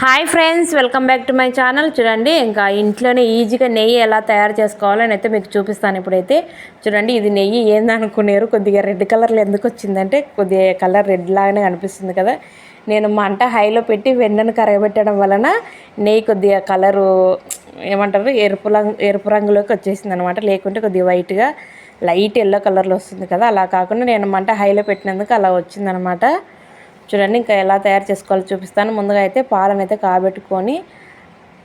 Hi friends welcome back to my channel. చూడండి ఇంకా ఇంట్లోనే ఈజీగా నెయ్యి ఎలా తయారు చేసుకోవాలని అయితే మీకు చూపిస్తాను ఇప్పుడైతే. చూడండి ఇది నెయ్యి ఏందనుకున్నారు కొద్దిగా రెడ్ కలర్లో ఎందుకు వచ్చిందంటే కొద్దిగా కలర్ రెడ్ లాగానే కనిపిస్తుంది కదా. నేను మంట హైలో పెట్టి వెన్నను కరగబెట్టడం వలన నెయ్యి కొద్దిగా కలరు ఏమంటారు ఎరుపు రంగు ఎరుపు రంగులోకి వచ్చేసింది అనమాట లేకుంటే కొద్దిగా వైట్గా లైట్ ఎల్లో కలర్లో వస్తుంది కదా. అలా కాకుండా నేను మంట హైలో పెట్టినందుకు అలా వచ్చిందనమాట. చూడండి ఇంకా ఎలా తయారు చేసుకోవాలో చూపిస్తాను. ముందుగా అయితే పాలను అయితే కాబెట్టుకొని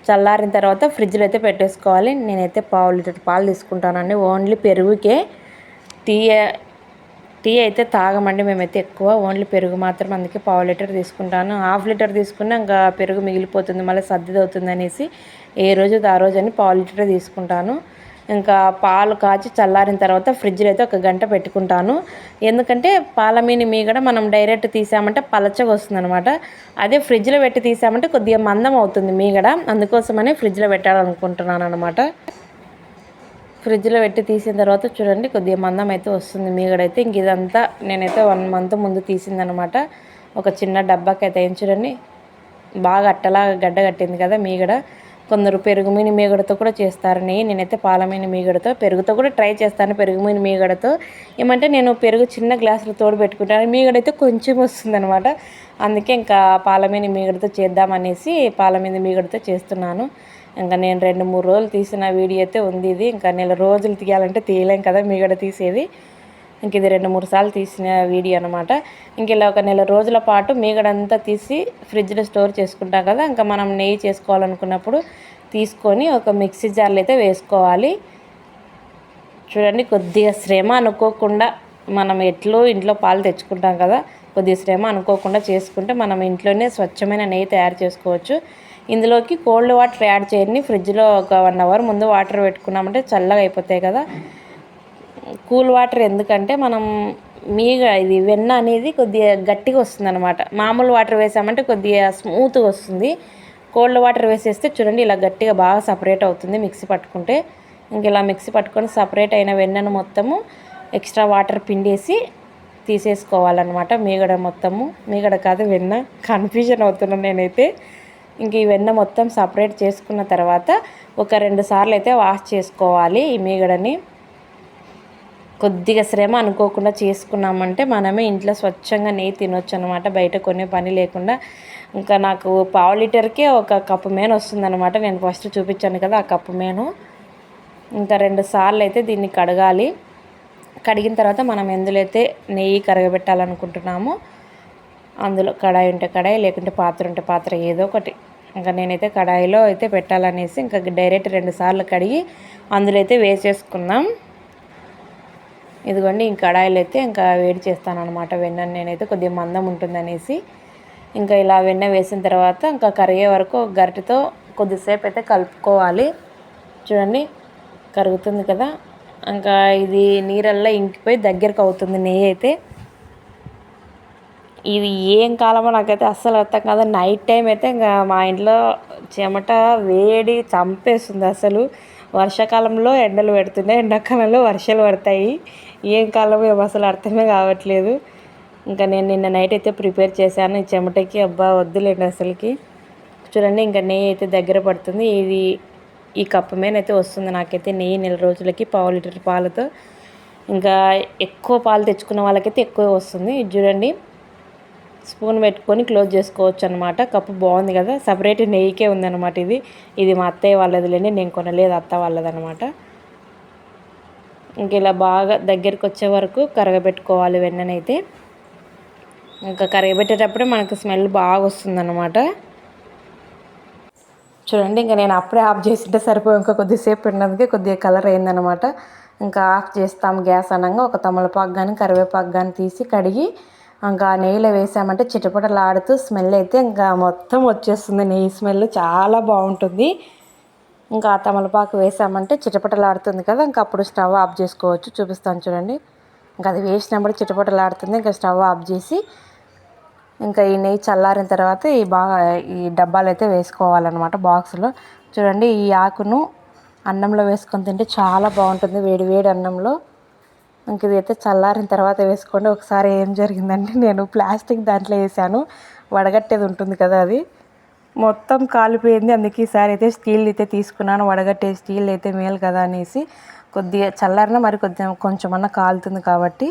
చల్లారిన తర్వాత ఫ్రిడ్జ్లో అయితే పెట్టేసుకోవాలి. నేనైతే పావు లీటర్ పాలు తీసుకుంటానండి. ఓన్లీ పెరుగుకే. టీ టీ అయితే తాగమండి మేమైతే ఎక్కువ. ఓన్లీ పెరుగు మాత్రం అందుకే పావు లీటర్ తీసుకుంటాను. హాఫ్ లీటర్ తీసుకున్నా ఇంకా పెరుగు మిగిలిపోతుంది మళ్ళీ సర్దిది అవుతుంది అనేసి ఏ రోజు ఆ రోజు అని పావు లీటర్ తీసుకుంటాను. ఇంకా పాలు కాచి చల్లారిన తర్వాత ఫ్రిడ్జ్లో అయితే ఒక గంట పెట్టుకుంటాను. ఎందుకంటే పాల మీ మీగడ మనం డైరెక్ట్ తీసామంటే పలచగా వస్తుంది అనమాట అదే ఫ్రిడ్జ్లో పెట్టి తీసామంటే కొద్దిగా మందం అవుతుంది మీగడ. అందుకోసమనే ఫ్రిడ్జ్లో పెట్టాలనుకుంటున్నాను అనమాట ఫ్రిడ్జ్లో పెట్టి తీసిన తర్వాత చూడండి కొద్దిగా మందం అయితే వస్తుంది మీగడైతే. ఇంక ఇదంతా నేనైతే వన్ మంత్ ముందు తీసిందనమాట ఒక చిన్న డబ్బాకి అయితే ఏం చూడండి. బాగా అట్టలా గడ్డ కట్టింది కదా మీగడ. కొందరు పెరుగు మీని మీగడతో కూడా చేస్తారు నెయ్యి నేనైతే పాలమైన మీగడతో పెరుగుతో కూడా ట్రై చేస్తాను పెరుగుమీని మీగడతో. ఏమంటే నేను పెరుగు చిన్న గ్లాసులు తోడు పెట్టుకుంటాను మీగడైతే కొంచెం వస్తుందనమాట అందుకే ఇంకా పాలమైన మీగడతో చేద్దామనేసి పాలమైన మీగడతో చేస్తున్నాను. ఇంకా నేను రెండు మూడు రోజులు తీసిన వీడియో అయితే ఉంది ఇది. ఇంకా నెల రోజులు తీయాలంటే తీయలేం కదా మీగడ తీసేది. ఇంక ఇది రెండు మూడు సార్లు తీసిన వీడియో అనమాట ఇంక ఇలా ఒక నెల రోజుల పాటు మీగడంతా తీసి ఫ్రిడ్జ్లో స్టోర్ చేసుకుంటాం కదా ఇంకా మనం నెయ్యి చేసుకోవాలనుకున్నప్పుడు తీసుకొని ఒక మిక్సీ జార్లో అయితే వేసుకోవాలి. చూడండి కొద్దిగా శ్రమ అనుకోకుండా మనం ఎట్లో ఇంట్లో పాలు తెచ్చుకుంటాం కదా కొద్దిగా శ్రమ అనుకోకుండా చేసుకుంటే మనం ఇంట్లోనే స్వచ్ఛమైన నెయ్యి తయారు చేసుకోవచ్చు. ఇందులోకి కోల్డ్ వాటర్ యాడ్ చేయండి ఫ్రిడ్జ్లో ఒక వన్ అవర్ ముందు వాటర్ పెట్టుకున్నామంటే చల్లగా అయిపోతాయి కదా. కూల్ వాటర్ ఎందుకంటే మనం మీగ ఇది వెన్న అనేది కొద్దిగా గట్టిగా వస్తుంది అనమాట మామూలు వాటర్ వేసామంటే కొద్దిగా స్మూత్గా వస్తుంది. కోల్డ్ వాటర్ వేసేస్తే చూడండి ఇలా గట్టిగా బాగా సపరేట్ అవుతుంది మిక్సీ పట్టుకుంటే. ఇంక ఇలా మిక్సీ పట్టుకొని సపరేట్ అయిన వెన్నను మొత్తము ఎక్స్ట్రా వాటర్ పిండేసి తీసేసుకోవాలన్నమాట. మీగడ మొత్తము మీగడ కాదు వెన్న. కన్ఫ్యూజన్ అవుతున్నాను నేనైతే. ఇంక ఈ వెన్న మొత్తం సపరేట్ చేసుకున్న తర్వాత ఒక రెండు సార్లు అయితే వాష్ చేసుకోవాలి ఈ మీగడని. కొద్దిగా శ్రమ అనుకోకుండా చేసుకున్నామంటే మనమే ఇంట్లో స్వచ్ఛంగా నెయ్యి తినొచ్చు అనమాట బయట కొనే పని లేకుండా ఇంకా నాకు పావు లీటర్కే ఒక కప్పు మేను వస్తుందనమాట నేను ఫస్ట్ చూపించాను కదా ఆ కప్పు మేను. ఇంకా రెండు సార్లు అయితే దీన్ని కడగాలి. కడిగిన తర్వాత మనం ఎందులో అయితే నెయ్యి కరగబెట్టాలనుకుంటున్నామో అందులో కడాయి ఉంటే కడాయి లేకుంటే పాత్ర ఉంటే పాత్ర ఏదో ఒకటి. ఇంకా నేనైతే కడాయిలో అయితే పెట్టాలనేసి ఇంకా డైరెక్ట్ రెండు సార్లు కడిగి అందులో అయితే వేసేసుకుందాం ఇదిగోండి ఇంక కడాయిలు అయితే ఇంకా వేడి చేస్తాను అనమాట వెన్న నేనైతే కొద్దిగా మందం ఉంటుందనేసి ఇంకా ఇలా వెన్న వేసిన తర్వాత ఇంకా కరిగే వరకు గరిటెతో కొద్దిసేపు అయితే కలుపుకోవాలి. చూడండి కరుగుతుంది కదా. ఇంకా ఇది నీరల్లా ఇంకిపోయి దగ్గరకు అవుతుంది నెయ్యి అయితే. ఇది ఏం కాలమో నాకైతే అస్సలు అర్థం కాదు. నైట్ టైం అయితే ఇంకా మా ఇంట్లో చెమట వేడి చంపేస్తుంది అసలు. వర్షాకాలంలో ఎండలు పెడుతున్నాయి ఎండాకాలంలో వర్షాలు పడతాయి. ఏం కాలం ఏమో అసలు అర్థమే కావట్లేదు. ఇంకా నేను నిన్న నైట్ అయితే ప్రిపేర్ చేశాను. ఈ చెమటకి అబ్బా వద్దులేండి అసలుకి. చూడండి ఇంకా నెయ్యి అయితే దగ్గర పడుతుంది. ఇది ఈ కప్పు మీద అయితే వస్తుంది. నాకైతే నెయ్యి నెల రోజులకి పావు లీటర్ పాలతో. ఇంకా ఎక్కువ పాలు తెచ్చుకున్న వాళ్ళకైతే ఎక్కువ వస్తుంది. ఇది చూడండి స్పూన్ పెట్టుకొని క్లోజ్ చేసుకోవచ్చు అనమాట కప్పు బాగుంది కదా. సపరేట్ నెయ్యికే ఉందన్నమాట ఇది. ఇది మా అత్తయ్య వాళ్ళదిలేండి నేను కొనలేదు అత్త వాళ్ళదనమాట ఇంక ఇలా బాగా దగ్గరికి వచ్చే వరకు కరగబెట్టుకోవాలి వెన్ననైతే. ఇంకా కరగబెట్టేటప్పుడు మనకు స్మెల్ బాగా వస్తుందన్నమాట. చూడండి ఇంకా నేను అప్పుడే ఆఫ్ చేసింటే సరిపోయి ఇంకా కొద్దిసేపు పెట్టినందుకే కొద్దిగా కలర్ అయిందనమాట ఇంకా ఆఫ్ చేస్తాం గ్యాస్ అనగా ఒక తమలపాకు కానీ కరివేపాకు కానీ తీసి కడిగి ఇంకా నెయ్యిలో వేసామంటే చిటపటలాడుతూ స్మెల్ అయితే ఇంకా మొత్తం వచ్చేస్తుంది. నెయ్యి స్మెల్ చాలా బాగుంటుంది. ఇంకా తమలపాకు వేసామంటే చిటపటలాడుతుంది కదా ఇంకా అప్పుడు స్టవ్ ఆఫ్ చేసుకోవచ్చు. చూపిస్తాను చూడండి. ఇంకా అది వేసినప్పుడు చిటపటలాడుతుంది ఇంకా స్టవ్ ఆఫ్ చేసి ఇంకా ఈ నెయ్యి చల్లారిన తర్వాత ఈ బాగా ఈ డబ్బాలు అయితే వేసుకోవాలన్నమాట బాక్స్లో. చూడండి ఈ ఆకును అన్నంలో వేసుకొని తింటే చాలా బాగుంటుంది వేడి వేడి అన్నంలో. ఇంక ఇదైతే చల్లారిన తర్వాత వేసుకోండి. ఒకసారి ఏం జరిగిందంటే నేను ప్లాస్టిక్ దాంట్లో వేసాను. వడగట్టేది ఉంటుంది కదా అది. మొత్తం కాలిపోయింది. అందుకే ఈసారి అయితే స్టీల్ అయితే తీసుకున్నాను. వడగట్టే స్టీల్ అయితే మేలు కదా అనేసి కొద్దిగా చల్లారిన మరి కొద్దిగా కొంచెమన్నా కాలుతుంది కాబట్టి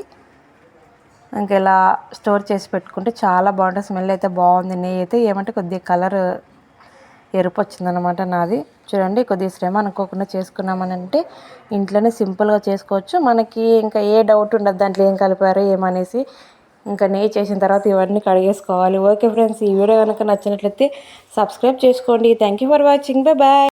ఇంకా ఇలా స్టోర్ చేసి పెట్టుకుంటే చాలా బాగుంటుంది. స్మెల్ అయితే బాగుంది. నెయ్యి అయితే ఏమంటే కొద్దిగా కలర్ ఎరుపు వచ్చిందనమాట నాది. చూడండి కొద్దిగా శ్రమ అనుకోకుండా చేసుకున్నామనంటే ఇంట్లోనే సింపుల్గా చేసుకోవచ్చు. మనకి ఇంకా ఏ డౌట్ ఉండదు దాంట్లో ఏం కలిపారో ఏమనేసి ఇంకా నెయ్యి చేసిన తర్వాత ఇవన్నీ కడిగేసుకోవాలి. ఓకే ఫ్రెండ్స్ ఈ వీడియో కనుక నచ్చినట్లయితే సబ్స్క్రైబ్ చేసుకోండి. Thank you for watching bye